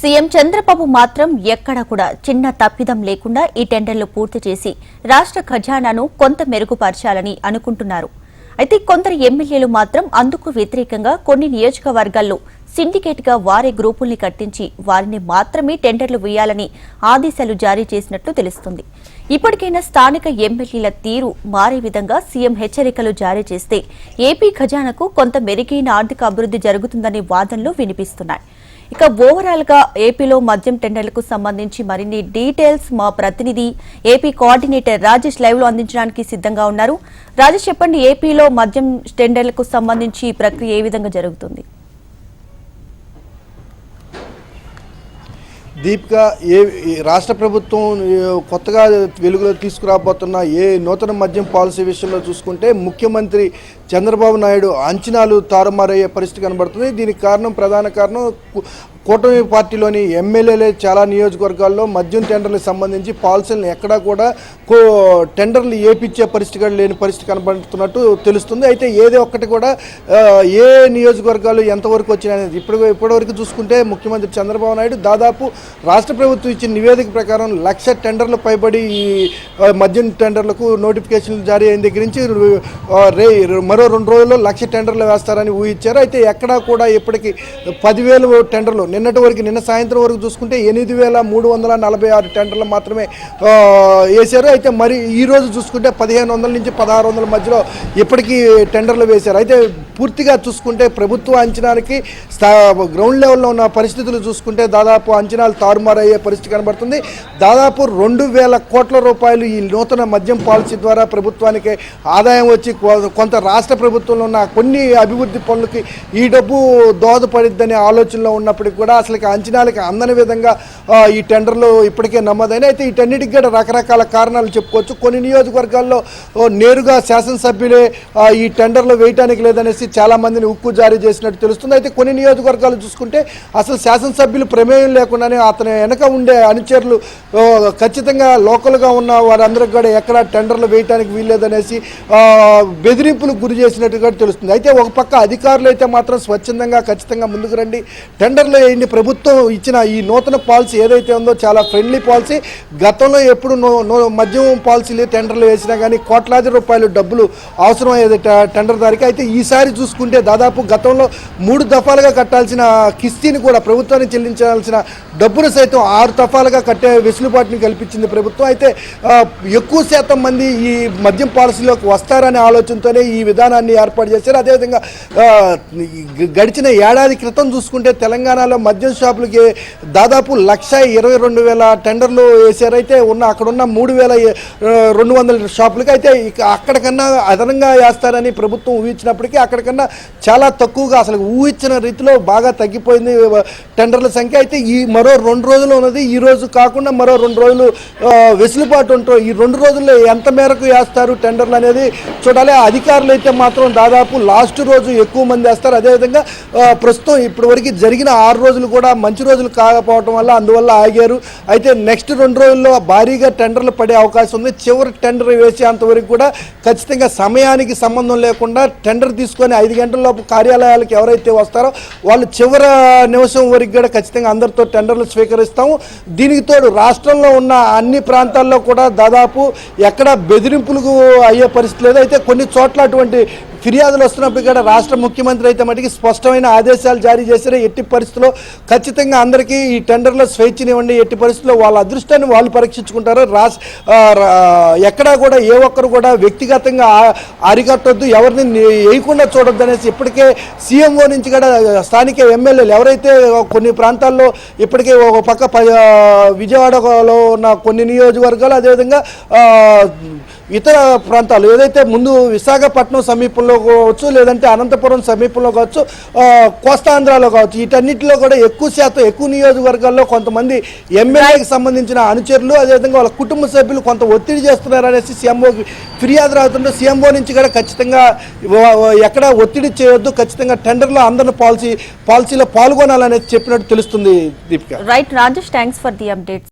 CM Chandrababu మాత్రం ఎక్కడ కూడా చిన్న తప్పిదం లేకుండా ఈ టెండర్లు పూర్తి చేసి రాష్ట్ర ఖజానాను కొంత మెరుగుపరచాలని అనుకుంటున్నారు. అయితే కొందరు ఎమ్మెల్యేలు మాత్రం అందుకు వ్యతిరేకంగా కొన్ని నియోజకవర్గాల్లో సిండికేట్గా వారే గ్రూపుల్ని కట్టించి వారిని మాత్రమే టెండర్లు వేయాలని ఆదేశాలు జారీ చేసినట్లు తెలుస్తుంది. ఇప్పటికైనా స్థానిక ఎమ్మెల్యేల తీరు మారే విధంగా సీఎం హెచ్చరికలు జారీ చేస్తే ఏపీ ఖజానాకు కొంత మెరుగైన ఆర్థిక అభివృద్ధి జరుగుతుందనే వాదనలు వినిపిస్తున్నాయి. ఇక ఓవరాల్గా ఏపీలో మద్యం టెండర్లకు సంబంధించి మరిన్ని డీటెయిల్స్ మా ప్రతినిధి ఏపీ కోఆర్డినేటర్ రాజేష్ లైవ్లో అందించడానికి సిద్ధంగా ఉన్నారు. రాజేష్ చెప్పండి ఏపీలో మద్యం టెండర్లకు సంబంధించి ఈ ప్రక్రియ ఏ విధంగా జరుగుతుంది? దీపిక ఏ రాష్ట్ర ప్రభుత్వం కొత్తగా వెలుగులో తీసుకురాబోతున్న ఏ నూతన మద్యం పాలసీ విషయంలో చూసుకుంటే ముఖ్యమంత్రి చంద్రబాబు నాయుడు అంచనాలు తారుమారయ్యే పరిస్థితి కనబడుతుంది. దీనికి కారణం ప్రధాన కారణం కూటమి పార్టీలోని ఎమ్మెల్యేలే చాలా నియోజకవర్గాల్లో మద్యం టెండర్లకు సంబంధించి పాలసీలను ఎక్కడా కూడా కో టెండర్లు ఏపించే పరిస్థితి లేని పరిస్థితి కనబడుతున్నట్టు తెలుస్తుంది. అయితే ఏదో ఒక్కటి కూడా ఏ నియోజకవర్గాలు ఎంతవరకు వచ్చినాయనేది ఇప్పుడు ఇప్పటివరకు చూసుకుంటే ముఖ్యమంత్రి చంద్రబాబు నాయుడు దాదాపు రాష్ట్ర ప్రభుత్వం ఇచ్చిన నివేదిక ప్రకారం లక్ష టెండర్లు పైబడి ఈ మద్యం టెండర్లకు నోటిఫికేషన్లు జారీ అయిన దగ్గర నుంచి రే మరో రెండు రోజుల్లో లక్ష టెండర్లు వేస్తారని ఊహించారు. అయితే ఎక్కడా కూడా ఇప్పటికీ పదివేలు టెండర్లు నిన్నటి వరకు నిన్న సాయంత్రం వరకు చూసుకుంటే ఎనిమిది వేల మూడు వందల నలభై ఆరు టెండర్లు మాత్రమే వేశారు. అయితే మరి ఈరోజు చూసుకుంటే పదిహేను వందల నుంచి పదహారు వందల మధ్యలో ఇప్పటికీ టెండర్లు వేశారు. అయితే పూర్తిగా చూసుకుంటే ప్రభుత్వ అంచనాలకి గ్రౌండ్ లెవెల్లో ఉన్న పరిస్థితులు చూసుకుంటే దాదాపు అంచనాలు తారుమారయ్యే పరిస్థితి కనబడుతుంది. దాదాపు రెండు వేల కోట్ల రూపాయలు ఈ నూతన మద్యం పాలసీ ద్వారా ప్రభుత్వానికి ఆదాయం వచ్చి కొ- కొంత రాష్ట్ర ప్రభుత్వంలో ఉన్న కొన్ని అభివృద్ధి పనులకి ఈ డబ్బు దోహదపడిద్దనే ఆలోచనలో ఉన్నప్పటికీ కూడా అసలు అంచనాలకి అందని విధంగా ఈ టెండర్లు ఇప్పటికే నమ్మదైన అయితే వీటన్నిటికి కూడా రకరకాల కారణాలు చెప్పుకోవచ్చు. కొన్ని నియోజకవర్గాల్లో నేరుగా శాసనసభ్యులే ఈ టెండర్లు వేయటానికి లేదనేసి చాలా మందిని ఉక్కు జారీ చేసినట్టు తెలుస్తుంది. అయితే కొన్ని నియోజకవర్గాలు చూసుకుంటే అసలు శాసనసభ్యులు ప్రమేయం లేకుండానే అతని వెనక ఉండే అనుచరులు ఖచ్చితంగా లోకల్గా ఉన్న వారందరికి కూడా ఎక్కడ టెండర్లు వేయటానికి వీల్లేదనేసి బెదిరింపులకు గురి చేసినట్టు తెలుస్తుంది. అయితే ఒక పక్క అధికారులు అయితే మాత్రం స్వచ్ఛందంగా ఖచ్చితంగా ముందుకు రండి. టెండర్లు చేయండి ప్రభుత్వం ఇచ్చిన ఈ నూతన పాలసీ ఏదైతే ఉందో చాలా ఫ్రెండ్లీ పాలసీ. గతంలో ఎప్పుడు నో- నో- మద్యం పాలసీలు టెండర్లు వేసినా కానీ కోట్లాది రూపాయలు డబ్బులు అవసరం అయ్యేది టెండర్ దారికి అయితే ఈసారి చూసుకుంటే దాదాపు గతంలో మూడు దఫాలుగా కట్టాల్సిన కిస్తీని కూడా ప్రభుత్వానికి చెల్లించాల్సిన డబ్బును సైతం ఆరు దఫాలుగా కట్టే వెసులుబాటుని కల్పించింది ప్రభుత్వం. అయితే ఎక్కువ శాతం మంది ఈ మద్యం పాలసీలోకి వస్తారనే ఆలోచనతోనే ఈ విధానాన్ని ఏర్పాటు చేశారు. అదేవిధంగా గడిచిన ఏడాది క్రితం చూసుకుంటే తెలంగాణలో మద్యం షాపులకి దాదాపు లక్ష ఇరవై రెండు వేల టెండర్లు వేశారైతే ఉన్న అక్కడున్న మూడు వేల రెండు వందల షాపులకి అయితే ఇక అక్కడికన్నా అదనంగా వేస్తారని ప్రభుత్వం ఊహించినప్పటికీ అక్కడికన్నా చాలా తక్కువగా అసలు ఊహించిన రీతిలో బాగా తగ్గిపోయింది టెండర్ల సంఖ్య. అయితే ఈ మరో రెండు రోజులు ఉన్నది. ఈ రోజు కాకుండా మరో రెండు రోజులు వెసులుబాటు ఉంటారు ఈ రెండు రోజుల్లో ఎంత మేరకు వేస్తారు టెండర్లు అనేది చూడాలి. అధికారులు అయితే మాత్రం దాదాపు లాస్ట్ రోజు ఎక్కువ మంది వేస్తారు. అదేవిధంగా ప్రస్తుతం ఇప్పటివరకు జరిగిన ఆరు రోజులు కూడా మంచి రోజులు కాకపోవడం వల్ల అందువల్ల ఆగారు. అయితే నెక్స్ట్ రెండు రోజుల్లో భారీగా టెండర్లు పడే అవకాశం ఉంది. చివరి టెండర్ వేసేంత వరకు కూడా ఖచ్చితంగా సమయానికి సంబంధం లేకుండా టెండర్ తీసుకొని ఐదు గంటల లోపు కార్యాలయాలకు ఎవరైతే వస్తారో వాళ్ళు చివరి నిమిషం వరకు కూడా ఖచ్చితంగా అందరితో టెండర్లు స్వీకరిస్తాము. దీనికి తోడు రాష్ట్రంలో ఉన్న అన్ని ప్రాంతాల్లో కూడా దాదాపు ఎక్కడ బెదిరింపులకు అయ్యే పరిస్థితి లేదు. అయితే కొన్ని చోట్ల అటువంటి ఫిర్యాదులు వస్తున్నప్పుడు కూడా రాష్ట్ర ముఖ్యమంత్రి అయితే మటుకి స్పష్టమైన ఆదేశాలు జారీ చేశారు. ఎట్టి పరిస్థితుల్లో ఖచ్చితంగా అందరికీ ఈ టెండర్లో స్వేచ్ఛనివ్వండి. ఎట్టి పరిస్థితుల్లో వాళ్ళ అదృష్టాన్ని వాళ్ళు పరీక్షించుకుంటారు. రాస్ ఎక్కడా కూడా ఏ ఒక్కరు కూడా వ్యక్తిగతంగా అరికట్టొద్దు. ఎవరిని వేయకుండా చూడొద్దు అనేసి ఇప్పటికే సీఎంఓ నుంచి కూడా స్థానిక ఎమ్మెల్యేలు ఎవరైతే కొన్ని ప్రాంతాల్లో ఇప్పటికే ఒక పక్క ప- విజయవాడలో ఉన్న కొన్ని నియోజకవర్గాలు అదేవిధంగా ఇతర ప్రాంతాలు ఏదైతే ముందు విశాఖపట్నం సమీపంలో కావచ్చు లేదంటే అనంతపురం సమీపంలో కావచ్చు కోస్తాంధ్రలో కోస్తాంధ్రాలో కావచ్చు వీటన్నిటిలో కూడా ఎక్కువ శాతం ఎక్కువ నియోజకవర్గాల్లో కొంతమంది ఎమ్మెల్యేకి సంబంధించిన అనుచరులు అదేవిధంగా వాళ్ళ కుటుంబ సభ్యులు కొంత ఒత్తిడి చేస్తున్నారు అనేసి సీఎంఓకి ఫిర్యాదు రావుతుంటే సీఎంఓ నుంచి కూడా ఖచ్చితంగా ఎక్కడ ఒత్తిడి చేయొద్దు ఖచ్చితంగా టెండర్లో అందరిని పాలసీ పాలసీలో పాల్గొనాలనేది చెప్పినట్టు తెలుస్తుంది Deepika. Right Rajesh thanks for the updates